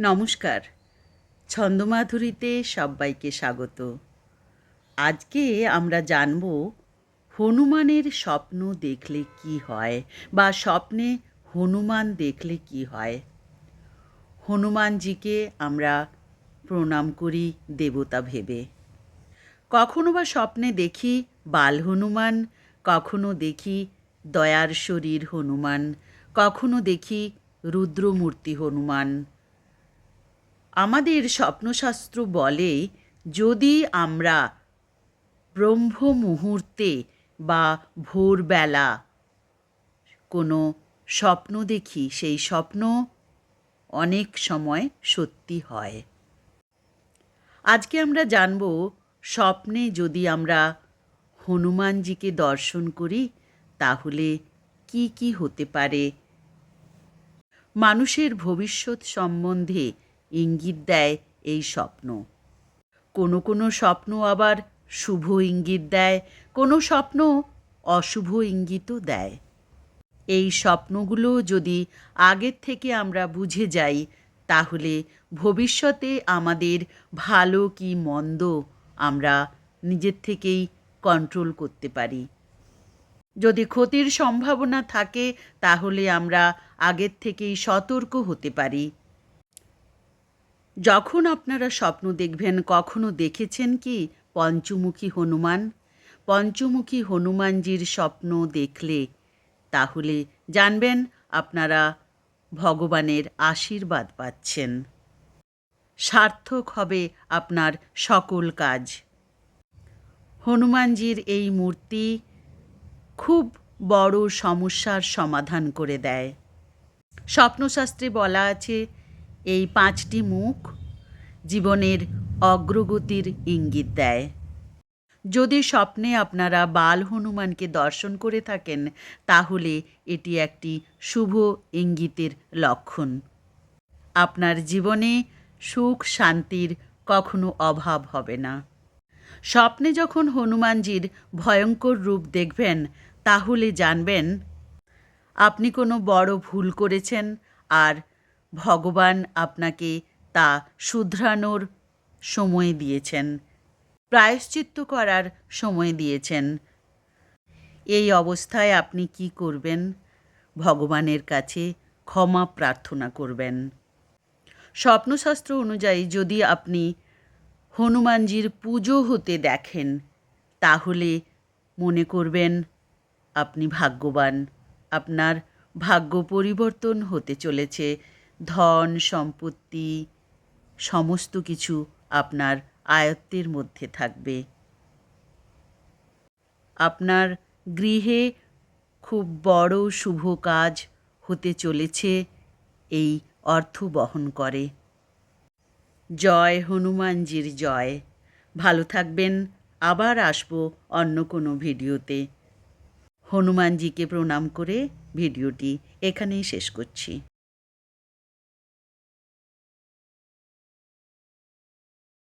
নমস্কার। ছন্দমাধুরীতে সবাইকে স্বাগত। আজকে আমরা জানব হনুমানের স্বপ্ন দেখলে কি হয় বা স্বপ্নে হনুমান দেখলে কি হয়। হনুমানজিকে আমরা প্রণাম করি দেবতা ভেবে। কখনো বা স্বপ্নে দেখি বাল হনুমান, কখনো দেখি দয়ার শরীর হনুমান, কখনো দেখি রুদ্রমূর্তি হনুমান আমাদের স্বপ্নশাস্ত্র বলে, যদি আমরা ব্রহ্ম মুহূর্তে বা ভোরবেলা কোনো স্বপ্ন দেখি, সেই স্বপ্ন অনেক সময় সত্যি হয়। আজকে আমরা জানব, স্বপ্নে যদি আমরা হনুমানজিকে দর্শন করি, তাহলে কি কি হতে পারে? মানুষের ভবিষ্যৎ সম্বন্ধে ইঙ্গিত দেয় এই স্বপ্ন। কোনো কোনো স্বপ্ন আবার শুভ ইঙ্গিত দেয়, কোনো স্বপ্ন অশুভ ইঙ্গিতও দেয়। এই স্বপ্নগুলো যদি আগের থেকে আমরা বুঝে যাই, তাহলে ভবিষ্যতে আমাদের ভালো কি মন্দ আমরা নিজের থেকেই কন্ট্রোল করতে পারি। যদি ক্ষতির সম্ভাবনা থাকে, তাহলে আমরা আগের থেকেই সতর্ক হতে পারি। যখন আপনারা স্বপ্ন দেখবেন, কখনো দেখেছেন কি? পঞ্চমুখী হনুমান। পঞ্চমুখী হনুমানজির স্বপ্ন দেখলে, তাহলে জানবেন আপনারা ভগবানের আশীর্বাদ পাচ্ছেন। সার্থক হবে আপনার সকল কাজ। হনুমানজির এই মূর্তি খুব বড় সমস্যার সমাধান করে দেয়। স্বপ্নশাস্ত্রে বলা আছে এই পাঁচটি মুখ জীবনের অগ্রগতির ইঙ্গিত দেয়। যদি স্বপ্নে আপনারা বাল হনুমানকে দর্শন করে থাকেন, তাহলে এটি একটি শুভ ইঙ্গিতের লক্ষণ। আপনার জীবনে সুখ শান্তির কখনো অভাব হবে না। স্বপ্নে যখন হনুমানজির ভয়ঙ্কর রূপ দেখবেন, তাহলে জানবেন, আপনি কোনো বড় ভুল করেছেন আর ভগবান আপনাকে তা শুধরানোর সময় দিয়েছেন, প্রায়শ্চিত্ত করার সময় দিয়েছেন। এই অবস্থায় আপনি কি করবেন? ভগবানের কাছে ক্ষমা প্রার্থনা করবেন। স্বপ্নশাস্ত্র অনুযায়ী যদি আপনি হনুমানজির পুজো হতে দেখেন, তাহলে মনে করবেন আপনি ভাগ্যবান। আপনার ভাগ্য পরিবর্তন হতে চলেছে। ধন, সম্পত্তি, সমস্ত কিছু আপনার আয়ত্তের মধ্যে থাকবে। আপনার গৃহে খুব বড় শুভ কাজ হতে চলেছে, এই অর্থ বহন করে। জয় হনুমানজির জয়। ভালো থাকবেন, আবার আসব অন্য কোনো ভিডিওতে। হনুমানজিকে প্রণাম করে ভিডিওটি এখানেই শেষ করছি।